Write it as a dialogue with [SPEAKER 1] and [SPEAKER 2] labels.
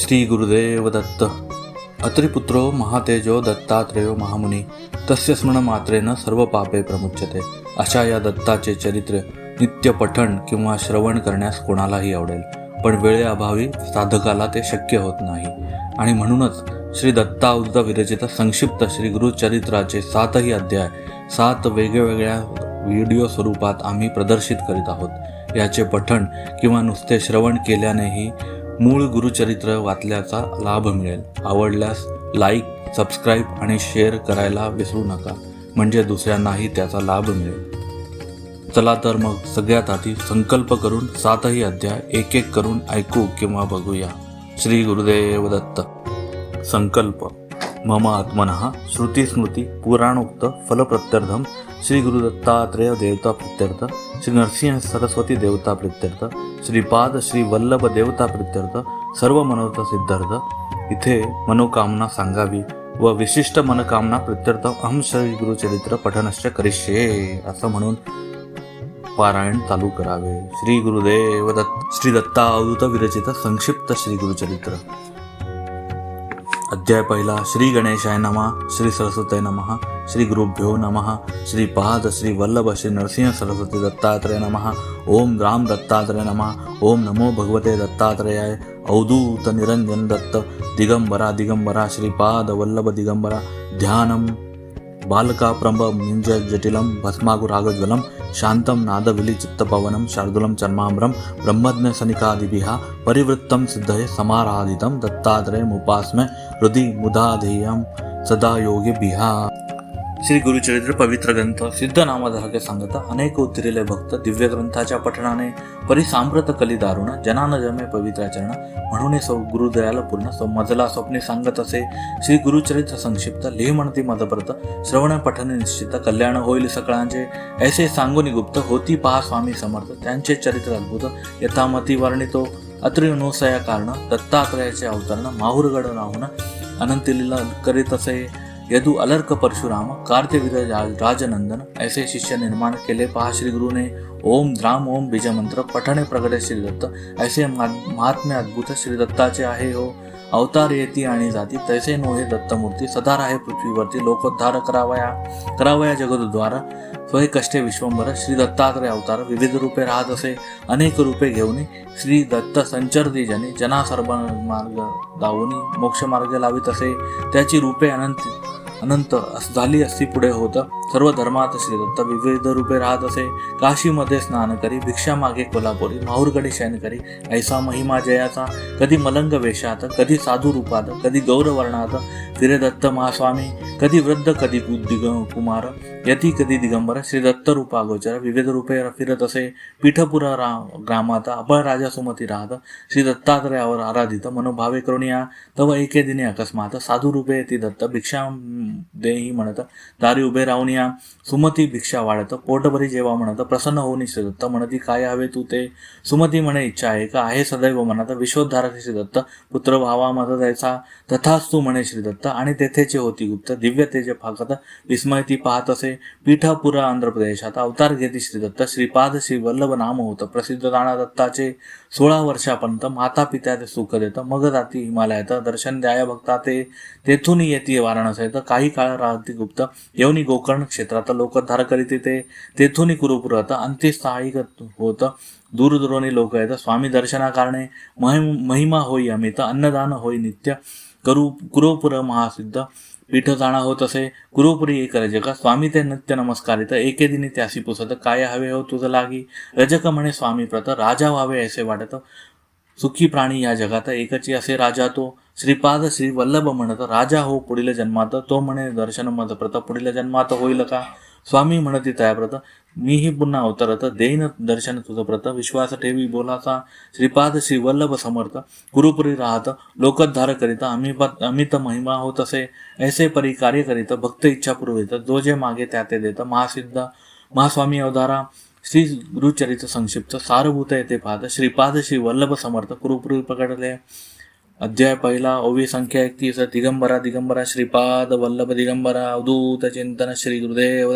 [SPEAKER 1] श्री गुरुदेव दत्त। अत्रिपुत्रो महातेजो दत्तात्रेयो महामुनी तस्य स्मरणमात्रेनं सर्व पापे प्रमुच्यते। अशा या दत्ताचे चरित्र नित्य पठण किंवा श्रवण करण्यास कोणालाही आवडेल. पण वेळेअभावी साधकाला ते शक्य होत नाही. आणि म्हणूनच श्री दत्ता दत्तावृत विरचित संक्षिप्त श्री गुरुचरित्राचे सातही अध्याय सात वेगवेगळ्या व्हिडिओ स्वरूपात आम्ही प्रदर्शित करीत आहोत. याचे पठण किंवा नुसते श्रवण केल्यानेही मूळ गुरुचरित्र वाचल्याचा लाभ मिळेल. आवडल्यास लाईक सबस्क्राईब आणि शेअर करायला विसरू नका. म्हणजे दुसऱ्यांनाही त्याचा लाभ मिळेल. चला तर मग सगळ्यात आधी संकल्प करून सातही अध्याय एक एक करून ऐकू किंवा बघूया. श्री गुरुदेव दत्त संकल्प. मम आत्मनः श्रुतिस्मृती पुराणोक्त फलप्रत्यर्थम श्री गुरुदत्तात्रेय देवता प्रित्यर्थ श्री नरसिंह सरस्वती देवता श्रीपाद श्री वल्लभ देवता सर्व मनोरथ सिद्धार्थ। इथे मनोकामना सांगावी व विशिष्ट मनोकामना प्रित्यर्थ अहम श्री गुरुचरित्र पठनश्च करिष्ये असं म्हणून पारायण चालू करावे। श्री गुरुदेव दत्त श्री दत्ता अवधूत विरचित संक्षिप्त श्री गुरुचरित्र अध्याय पहिला श्री गणेशाय नमा श्री सरस्वती नमः श्री गुरुभ्यो नमः श्री पाद श्री वल्लभ श्री नरसिंह सरस्वती दत्तात्रय नमः ओम राम दत्तात्रय नमः ओम नमो भगवते दत्तात्रयाय अवधूत निरंजन दत्त दिगंबरा दिगंबरा श्रीपाद वल्लभ दिगंबरा ध्यानम। बालका प्रंभ मिंज जटिलं भस्मागुरागज्वलं शान्तं नादविलिचित्तपवनं शार्दूलं चर्माम्रं ब्रह्मज्ञसनिकादिभिः परिवृत्तं सिद्धये समाराधितं दत्तात्रयमुपास्मे हृदि मुदाधेयं सदा योगिभिः। श्री गुरुचरित्र पवित्र ग्रंथ. सिद्ध नामधारके सांगता अनेक उतरिले भक्त दिव्य ग्रंथाच्या पठणाने परिसांप्रत कली दारुण जनान जमे पवित्राचरण म्हणून सौ गुरुदयाला पूर्ण सौ मजला स्वप्ने सांगत असे. श्री गुरुचरित्र संक्षिप्त लिह म्हणती मदप्रत श्रवण पठन निश्चित कल्याण होईल सकळांचे. ऐसे सांगुनी गुप्त होती पहा स्वामी समर्थ त्यांचे चरित्र अद्भुत यथामती वर्णितो. अत्रिनुसया कारण दत्तात्रयाचे अवतरण माहुरगड राहून अनंतलीला करीत असे. यदु अलर्क परशुराम कार्त्यविद राजनंदन ऐसे शिष्य निर्माण केले पहा श्री गुरुने ओम द्राम ओम बीजमंत्र पठणे प्रगटे श्री दत्त। ऐसे महात्म्य अद्भुत श्री दत्ताचे आहे हो। अवतार येती आणि जाती तैसे नोहे दत्तमूर्ती सदा राहे पृथ्वीवरती लोकोद्धार करावया करावया जगदद्वार। स्वय कष्टे विश्वंभर श्री दत्तात्रय अवतार विविध रूपे राहत असे अनेक रूपे घेऊन श्री दत्त संचरती जने जना सर्व मार्ग दावून मोक्ष मार्ग लावित असे त्याची रूपे अनंत अनंत झाली असती पुढे होतं. सर्व धर्मात श्री दत्त विविध रूपे राहत असे. काशीमध्ये स्नान करी भिक्षा मागे कोल्हापुरी माहूरगडी शयन करी. ऐसा महिमा जयाचा. कधी मलंग वेशात कधी साधू रूपात कधी गौरवर्णात. फिरे दत्त महास्वामी कधी वृद्ध कधी दिग कुमार यती कधी दिगंबर श्री दत्त रूपागोचर. विविध रूपे फिरत असे. पीठपुरा रा ग्रामात अभय राजा सुमती राहत. श्री दत्तात्रयावर आराधित मनोभावे करुणिया. तव एके दिने अकस्मात साधू रूपे ती दत्त भिक्षा देही म्हणत. दारी उभे राहून या. सुमती भिक्षा वाढत. पोटभरी जेव्हा म्हणत प्रसन्न होऊन श्री दत्त म्हणती काय हवे तू ते? सुमती म्हणे इच्छा आहे का? आहे सदैव म्हणत विश्वोद्धारक श्री दत्त पुत्र व्हावा मत जायचा तथाच तू म्हणे श्री दत्त आणि तेथेचे होती गुप्त. दिव्य तेज फाकत. विस्मय ती पाहत असे. पीठापुरा आंध्र प्रदेशात अवतार घेते श्री दत्त श्रीपाद श्री वल्लभ नाम होतं. प्रसिद्ध राणा दत्ताचे. सोळा वर्षापर्यंत माता पित्या ते सुख देत. मग जाती हिमालयात. दर्शन द्याय भक्ता ते. तेथून येते वाराणसीत. काही काळ राहती गुप्त. येऊनी गोकर्ण क्षेत्रात लोकोद्धार करीत ते तेथून कुरुपुरात अंत्यस्थायी होत. दूरदूरोनी लोक येतात. स्वामी दर्शना कारणे महिम महिमा होई अमित अन्नदान होई नित्य. करू कुरुपुर महासिद्ध पीठ जाणा होत असे कुरुपुरी एक रजक. स्वामी ते नित्य नमस्कारित. एके दिनी त्यासी पुसत काय हवे हो तुझं लागी? रजक म्हणे स्वामी प्रत राजा व्हावे असे वाटत. सुखी प्राणी या जगात एकची असे राजा तो. श्रीपाद श्री वल्लभ म्हणत राजा हो पुढील जन्मात तो म्हणे दर्शन मत प्रत पुढील जन्मात होईल का? स्वामी म्हणती तयाप्रत मीही पुन्हा अवतरत देईन दर्शन तुझं प्रत विश्वास ठेवी बोलाचा श्रीपाद श्री वल्लभ समर्थ गुरुपुरी राहत लोकोद्धार करीत आम्ही अमित महिमा होत असे ऐसे परी कार्य करीत भक्त इच्छा पुरवित जो जे मागे त्या ते देत महासिद्ध महास्वामी अवधारा श्री गुरुचरित संक्षिप्त सारभूत येते पाहत श्रीपाद श्री वल्लभ समर्थ गुरुपुरी पकडले. अध्याय पहिला ओवी संख्या एकतीस दिगंबरा दिगंबरा श्रीपाद वल्लभ दिगंबरा अवधूत चिंतन श्री गुरुदेव